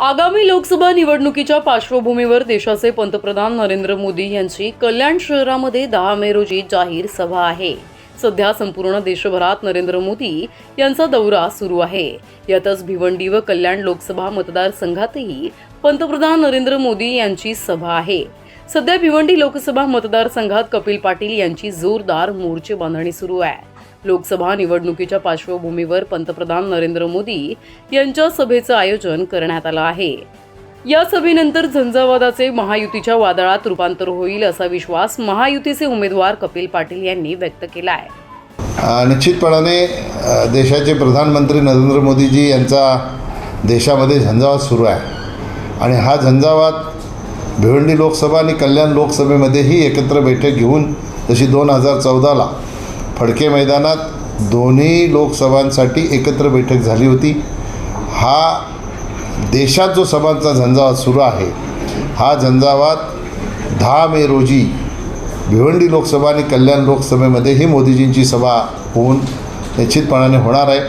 आगामी लोकसभा निवडणुकीच्या पार्श्वभूमीवर देशाचे पंतप्रधान नरेंद्र मोदी यांची कल्याण शहरामध्ये दहा मे रोजी जाहीर सभा आहे. सध्या संपूर्ण देशभरात नरेंद्र मोदी यांचा दौरा सुरू आहे. यातच भिवंडी व कल्याण लोकसभा मतदारसंघातही पंतप्रधान नरेंद्र मोदी यांची सभा आहे. सध्या भिवंडी लोकसभा मतदारसंघात कपिल पाटील यांची जोरदार मोर्चे बांधणी सुरू आहे. लोकसभा निवडणुकीच्या पार्श्वभूमीवर पंतप्रधान नरेंद्र मोदी यांच्या सभेचं आयोजन करण्यात आलं आहे. या सभेनंतर झंझावादाचे महायुतीच्या वादळात रूपांतर होईल असा विश्वास महायुतीचे उमेदवार कपिल पाटील यांनी व्यक्त केला आहे निश्चितपणाने देशाचे प्रधानमंत्री नरेंद्र मोदीजी यांचा देशामध्ये झंझावात सुरू आहे. आणि हा झंझावात भिवंडी लोकसभा आणि कल्याण लोकसभेमध्येही एकत्र बैठक घेऊन जशी दोन हजार चौदाला फडके मैदानात दोन्ही लोकसभांसाठी एकत्र बैठक झाली होती. हा देशात जो सभांचा झंझावात सुरू आहे हा झंझावात दहा मे रोजी भिवंडी लोकसभा आणि कल्याण लोकसभेमध्येही मोदीजींची सभा होऊन निश्चितपणाने होणार आहे.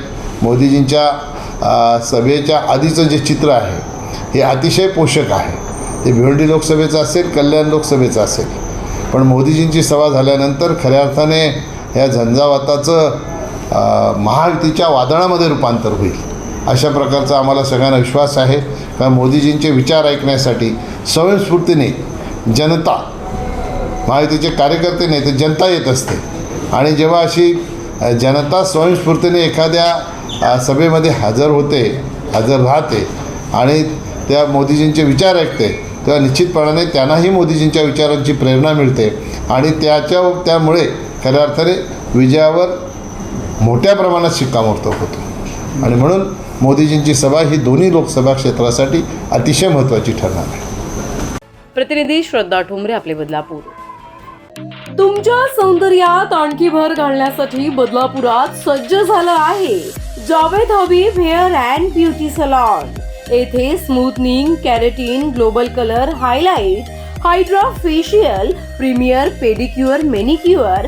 मोदीजींच्या सभेच्या आधीचं जे चित्र आहे हे अतिशय पोषक आहे. ते भिवंडी लोकसभेचं असेल कल्याण लोकसभेचं असेल. पण मोदीजींची सभा झाल्यानंतर खऱ्या अर्थाने ह्या झंझावाताचं महायुतीच्या वादळामध्ये रूपांतर होईल. अशा प्रकारचा आम्हाला सगळ्यांना विश्वास आहे. कारण मोदीजींचे विचार ऐकण्यासाठी स्वयंस्फूर्तीने जनता महायुतीचे कार्यकर्ते नाही तर जनता येत असते. आणि जेव्हा अशी जनता स्वयंस्फूर्तीने एखाद्या सभेमध्ये हजर होते हजर राहते आणि त्या मोदीजींचे विचार ऐकते तेव्हा निश्चितपणाने त्यांनाही मोदीजींच्या विचारांची प्रेरणा मिळते. आणि त्याच्या त्यामुळे खऱ्या अर्थाने विजयावर मोठ्या प्रमाणात शिक्कामोर्तब होतो. आणि म्हणून मोदीजींची सभा ही दोन्ही लोकसभा क्षेत्रासाठी अतिशय महत्त्वाची ठरणार आहे. प्रतिनिधी श्रद्धा ठोंबरे आपले बदलापूर. तुमच्या सौंदर्यात आणखी भर घालण्यासाठी बदलापुरात सज्ज झालं आहे Javed Habib hair and beauty salon. येथे smoothening keratin global colour highlight hydra facial premier pedicure manicure